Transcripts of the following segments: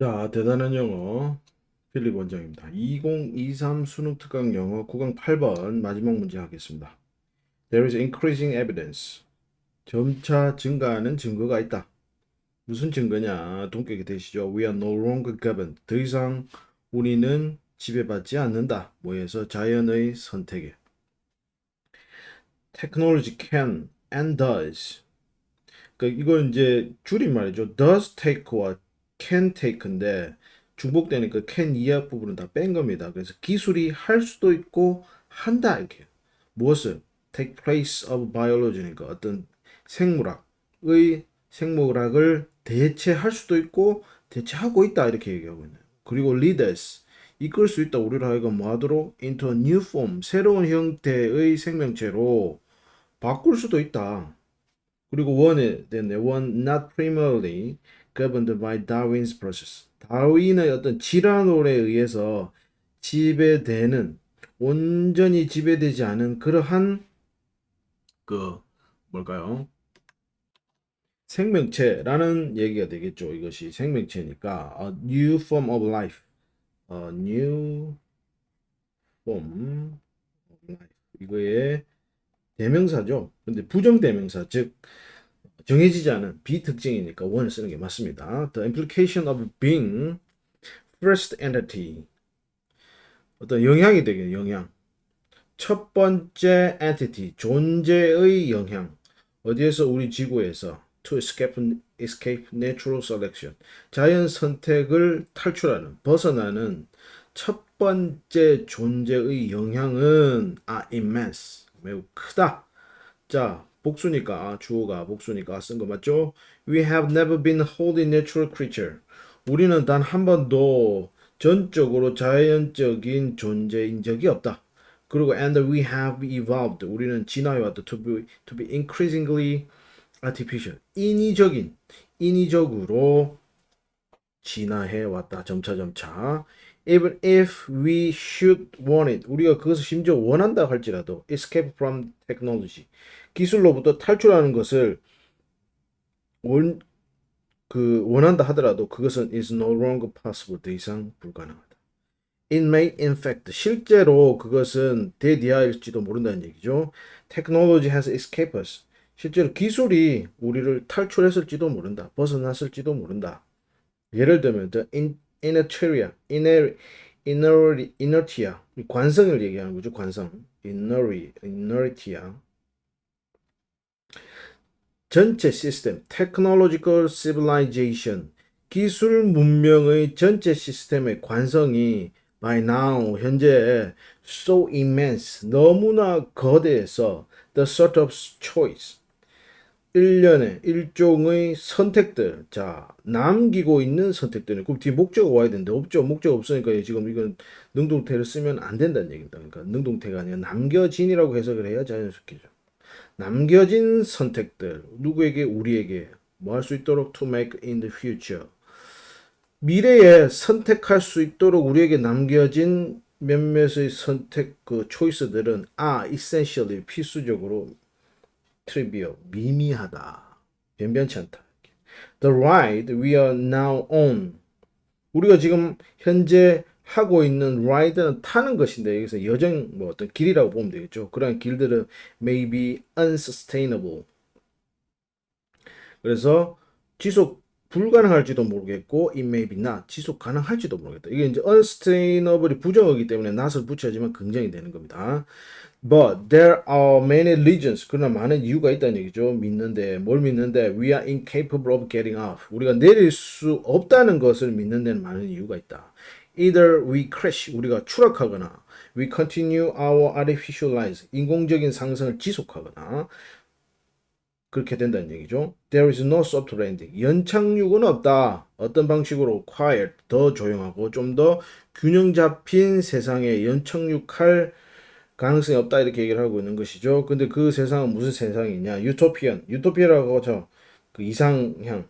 자, 대단한 영어 필립 원장입니다. 2023 수능 특강 영어 9강 8번 마지막 문제 하겠습니다. There is increasing evidence. 점차 증가하는 증거가 있다. 무슨 증거냐? 동격이 되시죠. We are no longer governed. 더 이상 우리는 지배받지 않는다. 뭐에서 자연의 선택에. Technology can and does. 그 이건 이제 줄임말이죠. does take와 can take인데 중복되니까 can 이하 부분은 다 뺀 겁니다. 그래서 기술이 할 수도 있고 한다 이렇게. 무엇을? take place of biology니까 어떤 생물학의 생물학을 대체할 수도 있고 대체하고 있다 이렇게 얘기하고 있네요. 그리고 leaders 이끌 수 있다 우리를 하여금 뭐하도록 into a new form 새로운 형태의 생명체로 바꿀 수도 있다. 그리고 원에 됐네. one not primarily governed by Darwin's process. 다윈의 어떤 질환론에 의해서 지배되는 온전히 지배되지 않은 그러한 그 뭘까요? 생명체라는 얘기가 되겠죠. 이것이 생명체니까 a new form of life, a new form of life 이거의 대명사죠. 근데 부정 대명사 즉 정해지지 않은 비특징이니까 원을 쓰는 게 맞습니다. The implication of being first entity 어떤 영향이 되겠네 영향. 첫 번째 entity 존재의 영향 어디에서 우리 지구에서 to escape escape natural selection 자연 선택을 탈출하는 벗어나는 첫 번째 존재의 영향은 아 immense 매우 크다. 자 복수니까 주어가 복수니까 쓴 거 맞죠? We have never been wholly natural creature. 우리는 단 한 번도 전적으로 자연적인 존재인 적이 없다. 그리고 and we have evolved. 우리는 진화해 왔다. To be to be increasingly artificial. 인위적인 인위적으로 진화해 왔다. 점차 점차. Even if we should want it. 우리가 그것을 심지어 원한다 할지라도 escape from technology. 기술로부터 탈출하는 것을 원, 그 원한다 하더라도 그것은 is no longer possible. 더 이상 불가능하다. It may in fact 실제로 그것은 대디아일지도 모른다는 얘기죠. Technology has escaped us. 실제로 기술이 우리를 탈출했을지도 모른다. 벗어났을지도 모른다. 예를 들면 the in, inertia, iner, iner, inertia 관성을 얘기하는 거죠. 관성. inertia, inertia 전체 시스템, technological civilization, 기술 문명의 전체 시스템의 관성이 by now 현재 so immense, 너무나 거대해서 the sort of choice, 일련의 일종의 선택들, 자 남기고 있는 선택들은 그럼 뒤에 목적어 와야 되는데 없죠. 목적 없으니까 지금 이건 능동태를 쓰면 안 된다는 얘기입니다. 그러니까 능동태가 아니라 남겨진이라고 해석을 해야 자연스럽게죠. 남겨진 선택들 누구에게 우리에게 뭐 할 수 있도록 to make in the future 미래에 선택할 수 있도록 우리에게 남겨진 몇몇의 선택 그 초이스들은 아 essentially 필수적으로 trivial 미미하다 변변치 않다 the ride we are now on 우리가 지금 현재 하고 있는 ride는 타는 것인데 여기서 여정 뭐 어떤 길이라고 보면 되겠죠. 그런 길들은 may be unsustainable. 그래서 지속 불가능할지도 모르겠고 it may be not 지속 가능할지도 모르겠다. 이게 이제 unsustainable이 부정어기 때문에 not을 붙여야지만 긍정이 되는 겁니다. But there are many reasons. 그러나 많은 이유가 있다는 얘기죠. 믿는데 뭘 믿는데 we are incapable of getting off. 우리가 내릴 수 없다는 것을 믿는 데는 많은 이유가 있다. Either we crash, 우리가 추락하거나, we continue our artificial lives, 인공적인 상승을 지속하거나, 그렇게 된다는 얘기죠. There is no soft landing. 연착륙은 없다. 어떤 방식으로 quiet, 더 조용하고 좀 더 균형 잡힌 세상에 연착륙할 가능성이 없다 이렇게 얘기를 하고 있는 것이죠. 근데 그 세상은 무슨 세상이냐? 유토피언, 유토피아라고 하죠. 그 이상향,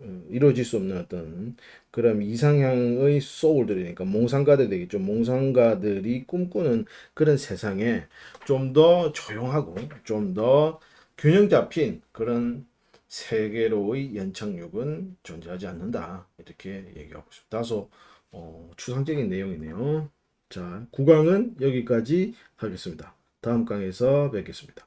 음, 이루어질 수 없는 어떤 그런 이상향의 소울들이니까 몽상가들 되겠죠. 몽상가들이 꿈꾸는 그런 세상에 좀 더 조용하고 좀더 균형 잡힌 그런 세계로의 연착륙은 존재하지 않는다. 이렇게 얘기하고 싶다. 다소 어, 추상적인 내용이네요. 자, 9강은 여기까지 하겠습니다. 다음 강에서 뵙겠습니다.